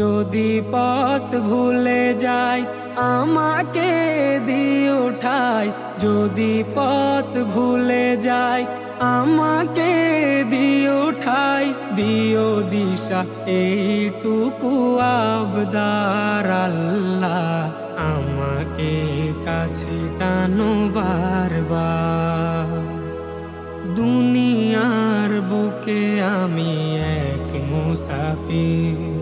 যদি পথ ভুলে যাই, আমাকে দিয়ে উঠাই যদি পথ ভুলে যাই, আমাকে দিয়ে উঠাই দিও দিশা, এইটুকু আবদার আল্লাহ আমাকে কাছে টানো বারবার। দুনিয়ার বুকে আমি এক মুসাফির।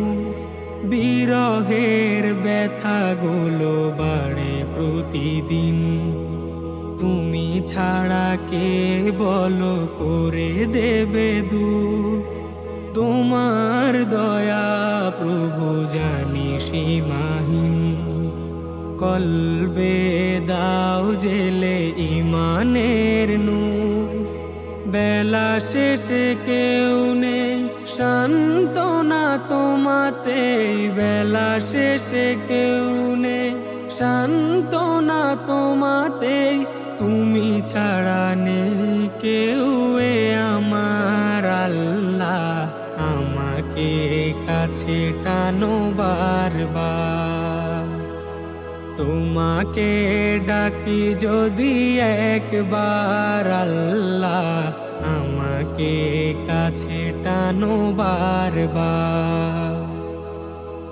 বিরহের ব্যথাগুলো বাড়ে প্রতিদিন। তুমি ছাড়া কে বলো করে দেবে দু তোমার দয়া প্রভু জানি সীমাহীন। কলবে দাও জেলে ইমানের নু বেলা শেষে কেউ নেই শান্তনা তোমাতে বেলা শেষে কেউ নেই। শান্তনা তোমাতে তুমি ছাড়া নেই কেউ এ আমার আল্লাহ। আমাকে কাছে টানো বারবার। তোমাকে ডাকি যদি একবার আল্লাহ, আমাকে কাছে টানো বারবার।